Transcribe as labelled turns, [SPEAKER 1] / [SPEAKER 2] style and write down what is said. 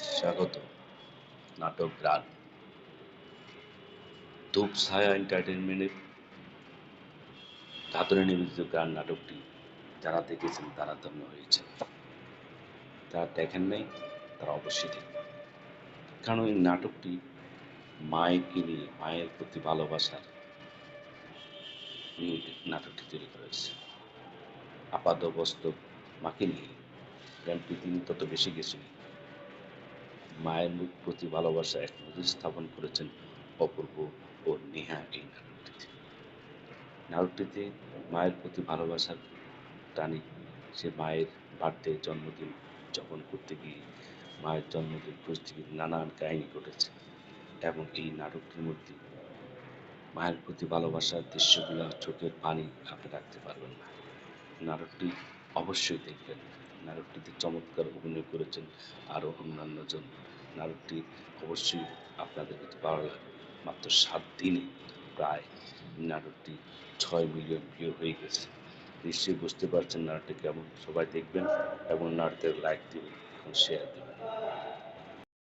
[SPEAKER 1] স্বাগত, নাটক গ্রান ধূপ ছায়া এন্টারটেনমেন্টের ধাতরে নিবেদিত গান নাটকটি যারা দেখেছেন তারা ধন্য হয়েছে। যারা দেখেন নাই, তারা অবশ্যই দেখবেন। কারণ এই নাটকটি মায়েকে নিয়ে, মায়ের প্রতি ভালোবাসার নিয়ে নাটকটি তৈরি করেছে আপাদবস্তক মাকে নিয়ে জ্ঞান পৃথিবী তত বেশি গেছিল মায়ের মুখ প্রতি ভালোবাসা এক নজির স্থাপন করেছেন অপূর্ব ও নেহা এই নাটকটিতে নাটকটিতে মায়ের প্রতি ভালোবাসার টানি সে মায়ের বার্থডে জন্মদিন যাপন করতে গিয়ে মায়ের জন্মদিন খুঁজতে গিয়ে নানান কাহিনী ঘটেছে। এবং এই নাটকটির মধ্যে মায়ের প্রতি ভালোবাসার দৃশ্যগুলো চোখের পানি আপনি রাখতে পারবেন না। নাটকটি অবশ্যই দেখবেন। নাটকটিতে চমৎকার অভিনয় করেছেন আরও অন্যান্য জন। নাটকটি অবশ্যই আপনাদের কাছে ভালো লাগবে মাত্র সাত দিনে প্রায় নাটকটি ছয় মিলিয়ন ভিউ হয়ে গেছে। নিশ্চয়ই বুঝতে পারছেন নাটকটি কেমন। সবাই দেখবেন এবং নাটকের লাইক দিবেন এবং শেয়ার দেবেন।